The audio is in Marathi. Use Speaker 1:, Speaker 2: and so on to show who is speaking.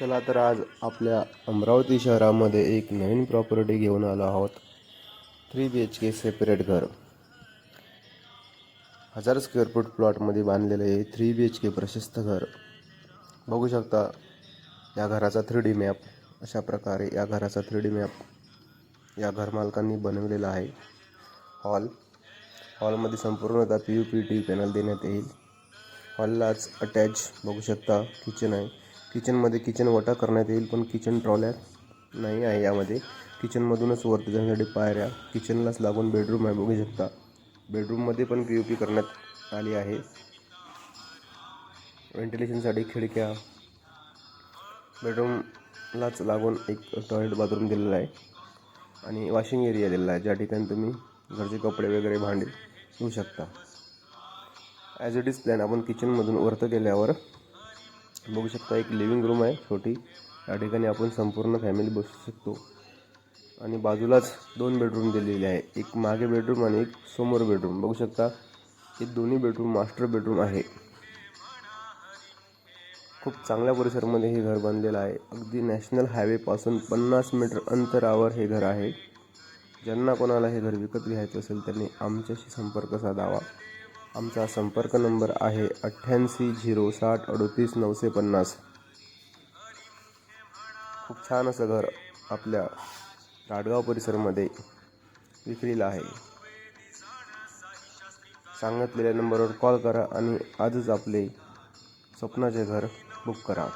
Speaker 1: चला तर आज आपल्या अमरावती शहरामध्ये एक नवीन प्रॉपर्टी घेऊन आलो आहोत. Three B H K separate घर. हजार स्क्वेअर फूट प्लॉटमध्ये बांधलेलं हे थ्री बी एच के प्रशस्त घर. बघू शकता या घराचा थ्री डी मॅप अशा प्रकारे या घराचा थ्री डी मॅप या घरमालकांनी बनवलेला आहे. हॉल हॉलमध्ये संपूर्णतः P U P T panel देण्यात येईल. हॉललाच अटॅच बघू शकता किचन आहे. किचनमध्ये किचन वटा करण्यात येईल पण किचन ट्रॉल्या नाही आहे यामध्ये. किचनमधूनच वरती जाण्यासाठी पायऱ्या किचनलाच लागून बेडरूम आहे बघू शकता. बेडरूममध्ये पण पी यू पी करण्यात आली आहे. व्हेंटिलेशनसाठी खिडक्या. बेडरूमलाच लागून एक टॉयलेट बाथरूम दिलेला आहे. आणि वॉशिंग एरिया दिलेला आहे ज्या ठिकाणी तुम्ही घरचे कपडे वगैरे भांडे धुवू शकता. ॲज इट इज प्लॅन आपण किचनमधून वरतं गेल्यावर बघू शकता एक लिव्हिंग रूम आहे छोटी. या ठिकाणी आपण संपूर्ण फॅमिली बसू शकतो. आणि बाजूलाच दोन बेडरूम दिलेले आहे. एक मागे बेडरूम आणि एक समोर बेडरूम बघू शकता हे दोन्ही बेडरूम मास्टर बेडरूम आहे. खूप चांगल्या परिसरामध्ये हे घर बांधलेलं आहे. अगदी नॅशनल हायवेपासून पन्नास मीटर अंतरावर हे घर आहे. ज्यांना कोणाला हे घर विकत घ्यायचं असेल त्यांनी आमच्याशी संपर्क साधावा. आमचा संपर्क नंबर आहे अठ्ठ्याऐंशी झिरो साठ अडोतीस नऊशे पन्नास. खूप छान असं घर आपल्या राडगाव परिसरमध्ये विक्रीला आहे. सांगितलेल्या नंबरवर कॉल करा आणि आजच आपले स्वप्नाचे घर बुक करा.